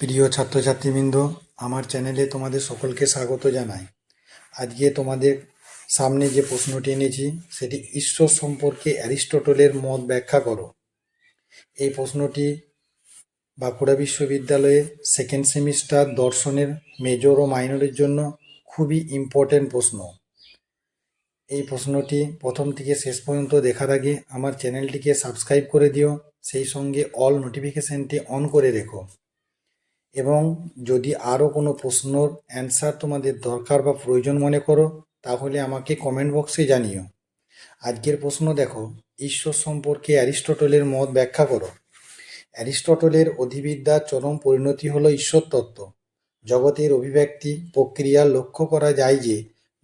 প্রিয় ছাত্রছাত্রীবৃন্দ, আমার চ্যানেলে তোমাদের সকলকে স্বাগত জানাই। আজকে তোমাদের সামনে যে প্রশ্নটি এনেছি, সেটি ঈশ্বর সম্পর্কে অ্যারিস্টটলের মত ব্যাখ্যা করো। এই প্রশ্নটি বাঁকুড়া বিশ্ববিদ্যালয়ে সেকেন্ড সেমিস্টার দর্শনের মেজর ও মাইনরের জন্য খুবই ইম্পর্ট্যান্ট প্রশ্ন। এই প্রশ্নটি প্রথম থেকে শেষ পর্যন্ত দেখার আগে আমার চ্যানেলটিকে সাবস্ক্রাইব করে দিও, সেই সঙ্গে অল নোটিফিকেশানটি অন করে রেখো। এবং যদি আরও কোনো প্রশ্নর অ্যান্সার তোমাদের দরকার বা প্রয়োজন মনে করো, তাহলে আমাকে কমেন্ট বক্সে জানিও। আজকের প্রশ্ন দেখো, ঈশ্বর সম্পর্কে অ্যারিস্টটলের মত ব্যাখ্যা করো। অ্যারিস্টটলের অধিবিদ্যার চরম পরিণতি হলো ঈশ্বর তত্ত্ব জগতের অভিব্যক্তি প্রক্রিয়া লক্ষ্য করা যায় যে,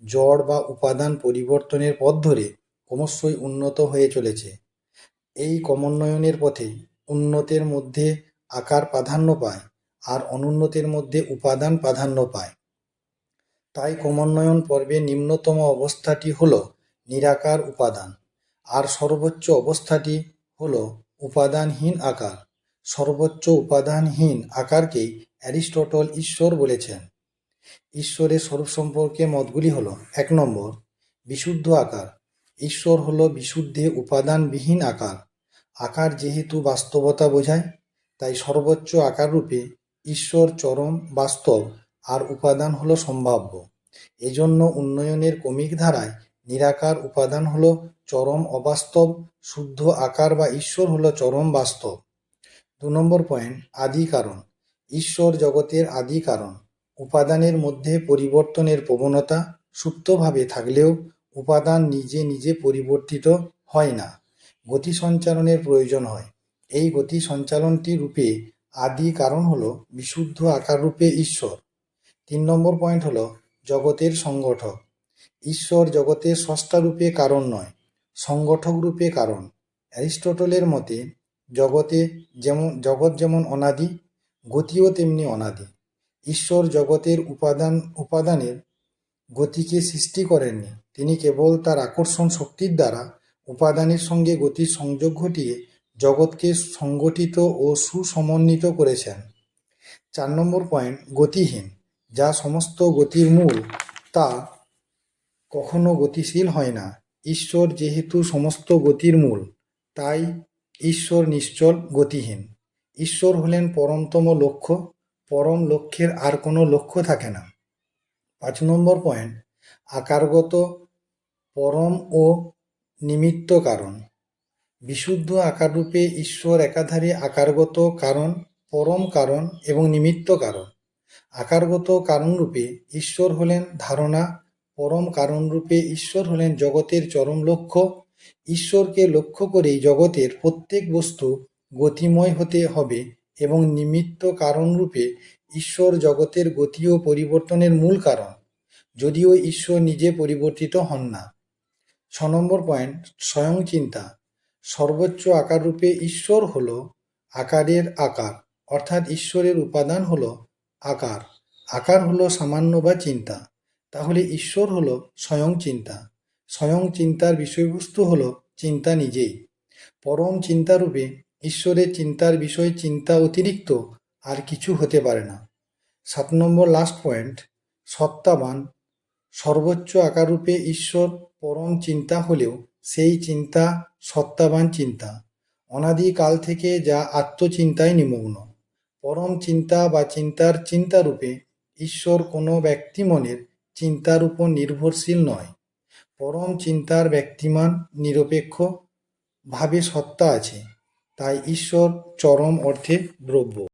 জড় বা উপাদান পরিবর্তনের পথ ধরে ক্রমশই উন্নত হয়ে চলেছে। এই ক্রমোন্নয়নের পথে উন্নতের মধ্যে আকার প্রাধান্য পায়। আর অনুন্নতির মধ্যে উপাদান প্রাধান্য পায়। তাই ক্রমোন্নয়ন পর্বে নিম্নতম অবস্থাটি হল নিরাকার উপাদান, আর সর্বোচ্চ অবস্থাটি হল উপাদানহীন আকার। সর্বোচ্চ উপাদানহীন আকারকেই অ্যারিস্টটল ঈশ্বর বলেছেন। ঈশ্বরের স্বরূপ সম্পর্কে মতগুলি হল এক নম্বর, বিশুদ্ধ আকার। ঈশ্বর হল বিশুদ্ধে উপাদানবিহীন আকার। আকার যেহেতু বাস্তবতা বোঝায়, তাই সর্বোচ্চ আকার রূপে ঈশ্বর চরম বাস্তব আর উপাদান হলো সম্ভাব্য। এজন্য উন্নয়নের ক্রমিক ধারায় নিরাকার উপাদান হলো চরম অবাস্তব, শুদ্ধ আকার বা ঈশ্বর হলো চরম বাস্তব। দু নম্বর পয়েন্ট, আদি কারণ। ঈশ্বর জগতের আদি কারণ। উপাদানের মধ্যে পরিবর্তনের প্রবণতা সুপ্তভাবে থাকলেও উপাদান নিজে নিজে পরিবর্তিত হয় না। গতি সঞ্চালনের প্রয়োজন হয়। এই গতি সঞ্চালনটি রূপে আদি কারণ হলো বিশুদ্ধ আকার রূপে ঈশ্বর। তিন নম্বর পয়েন্ট হলো জগতের সংগঠক। ঈশ্বর জগতের স্রষ্টা রূপে কারণ নয়, সংগঠক রূপে কারণ। অ্যারিস্টটলের মতে, জগতে যেমন জগৎ যেমন অনাদি, গতিও তেমনি অনাদি। ঈশ্বর জগতের উপাদান উপাদানের গতিকে সৃষ্টি করেননি। তিনি কেবল তার আকর্ষণ শক্তির দ্বারা উপাদানের সঙ্গে গতির সংযোগ ঘটিয়ে জগৎকে সংগঠিত ও সুসমন্বিত করেছেন। চার নম্বর পয়েন্ট গতিহীন, যা সমস্ত গতির মূল, তা কখনো গতিশীল হয় না। ঈশ্বর যেহেতু সমস্ত গতির মূল, তাই ঈশ্বর নিশ্চল গতিহীন। ঈশ্বর হলেন পরমতম লক্ষ্য, পরম লক্ষ্যের আর কোনো লক্ষ্য থাকে না। পাঁচ নম্বর পয়েন্ট আকারগত, পরম ও নিমিত্ত কারণ। বিশুদ্ধ আকাররূপে ঈশ্বর একাধারে আকারগত কারণ, পরম কারণ এবং নিমিত্ত কারণ। আকারগত কারণরূপে ঈশ্বর হলেন ধারণা, পরম কারণরূপে ঈশ্বর হলেন জগতের চরম লক্ষ্য। ঈশ্বরকে লক্ষ্য করেই জগতের প্রত্যেক বস্তু গতিময় হতে হবে এবং নিমিত্ত কারণরূপে ঈশ্বর জগতের গতি ও পরিবর্তনের মূল কারণ, যদিও ঈশ্বর নিজে পরিবর্তিত হন না। ছ নম্বর পয়েন্ট, স্বয়ং চিন্তা আকার রূপে ঈশ্বর হল আকারের আকার, অর্থাৎ ঈশ্বরের উপাদান হল আকার। আকার হলো সামান্য বা চিন্তা। তাহলে ঈশ্বর হল স্বয়ং চিন্তা। স্বয়ং চিন্তার বিষয়বস্তু হল চিন্তা নিজেই। পরম চিন্তারূপে ঈশ্বরের চিন্তার বিষয় চিন্তা অতিরিক্ত আর কিছু হতে পারে না। সাত নম্বর লাস্ট পয়েন্ট সত্তাবান সর্বোচ্চ আকাররূপে ঈশ্বর পরম চিন্তা হলেও সেই চিন্তা সত্তাবান চিন্তা। অনাদিকাল থেকে যা আত্মচিন্তায় নিমগ্ন। পরম চিন্তা বা চিন্তার চিন্তারূপে ঈশ্বর কোনো ব্যক্তি মনের চিন্তার উপর নির্ভরশীল নয়। পরম চিন্তার ব্যক্তিমান, নিরপেক্ষ ভাবে সত্তা আছে। তাই ঈশ্বর চরম অর্থে দ্রব্য।